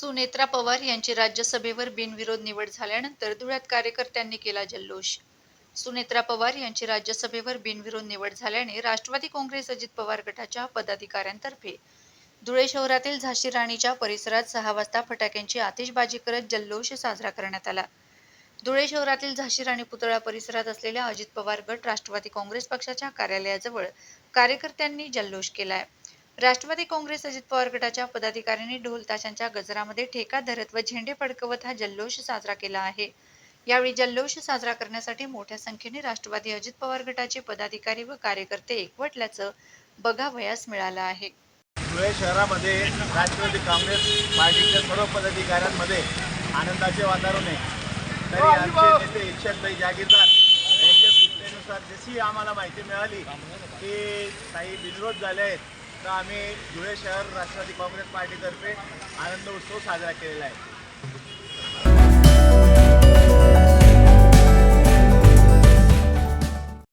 सुनेत्रा पवार यांची राज्यसभेवर बिनविरोध निवड झाल्यानंतर धुळ्यात कार्यकर्त्यांनी केला जल्लोष. सुनेत्रा पवार यांची राज्यसभेवर बिनविरोध निवड झाल्याने राष्ट्रवादी काँग्रेस अजित पवार गटाच्या पदाधिकाऱ्यांतर्फे धुळे शहरातील झाशी राणीच्या परिसरात सहा वाजता फटाक्यांची आतिषबाजी करत जल्लोष साजरा करण्यात आला. धुळे शहरातील झाशी राणी पुतळा परिसरात असलेल्या अजित पवार गट राष्ट्रवादी काँग्रेस पक्षाच्या कार्यालयाजवळ कार्यकर्त्यांनी जल्लोष केलाय. राष्ट्रवादी काँग्रेस अजित पवार गटाच्या पदाधिकाऱ्यांनी ढोल ताशांच्या गजरामध्ये ठेका धरत व झेंडे फडकवत हा जल्लोष साजरा केला आहे. यावेळी जल्लोष साजरा करण्यासाठी मोठ्या संख्येने राष्ट्रवादी अजित पवार गटाचे पदाधिकारी व कार्यकर्ते एकवटल्याचं बघावयास मिळालं आहे. धुळे शहरामध्ये राष्ट्रवादी काँग्रेस पार्टीच्या सर्व पदाधिकाऱ्यांमध्ये आनंदाचे वातावरण आहे. तरी आमचे नेते इच्छाताई जागीरदार यांच्या सूचनेनुसार जशी आम्हाला माहिती मिळाली की काही बिनविरोध झाले आहेत तर आम्ही धुळे शहर राष्ट्रवादी काँग्रेस पार्टीतर्फे आनंद उत्सव साजरा केलेला आहे.